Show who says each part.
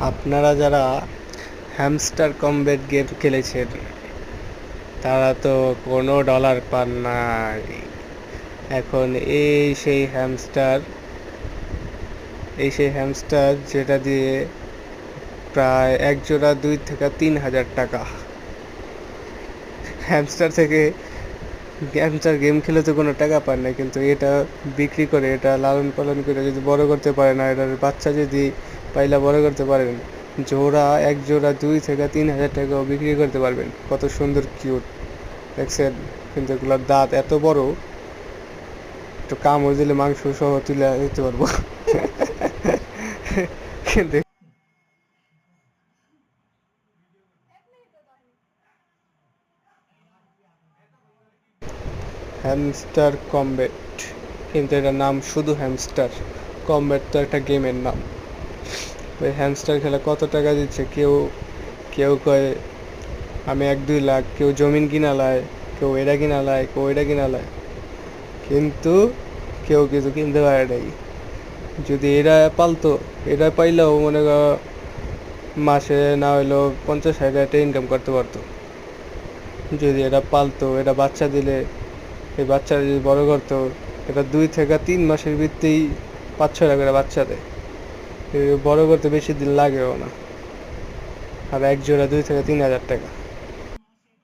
Speaker 1: আপনারা যারা hamster combat game খেলেছেন, তারা তো কোনো ডলার পান নাই। এখন এই সেই হ্যামস্টার এই সেই হ্যামস্টার যেটা দিয়ে প্রায় এক জোড়া দুই থেকে তিন হাজার টাকা। হ্যামস্টার থেকে হ্যামস্টার গেম খেলে তো কোনো টাকা পান না কিন্তু এটা বিক্রি করে, এটা লালন পালন করে যদি বড় করতে পারে না এটার বাচ্চা যদি পাইলা বড় করতে পারেন জোড়া, এক জোড়া দুই থেকে তিন হাজার টাকাও বিক্রি করতে পারবেন। কত সুন্দর কিউট দেখছেন? কিন্তু এগুলোর দাঁত এত বড়। একটু কামড় দিলে মাংস সহ তুলে দিতে পারব। কিন্তু হ্যামস্টার কমব্যাট কিন্তু এটার নাম শুধু হ্যামস্টার কমব্যাট তো একটা গেমের নাম। ওই হ্যামস্টার খেলা কত টাকা দিচ্ছে? কেউ কেউ কয়, আমি এক দুই লাখ, কেউ জমিন কিনা লায়, কেউ এটা কিনা লায়, কেউ এটা কিনা লায়। কিন্তু কেউ কিছু কিনতে পারে নাই। যদি এরা পালতো, এরা পাইলেও মনে কর মাসে না হইলেও পঞ্চাশ হাজার টাকা ইনকাম করতে পারতো। যদি এটা পালতো এটা বাচ্চা দিলে, এই বাচ্চা যদি বড় করতো, এটা দুই থেকে তিন মাসের ভিত্তেই পাঁচ ছয় করে বাচ্চা দেয়। বড় করতে বেশি দিন লাগেও না। আর এক জোড়া দুই থেকে তিন হাজার টাকা।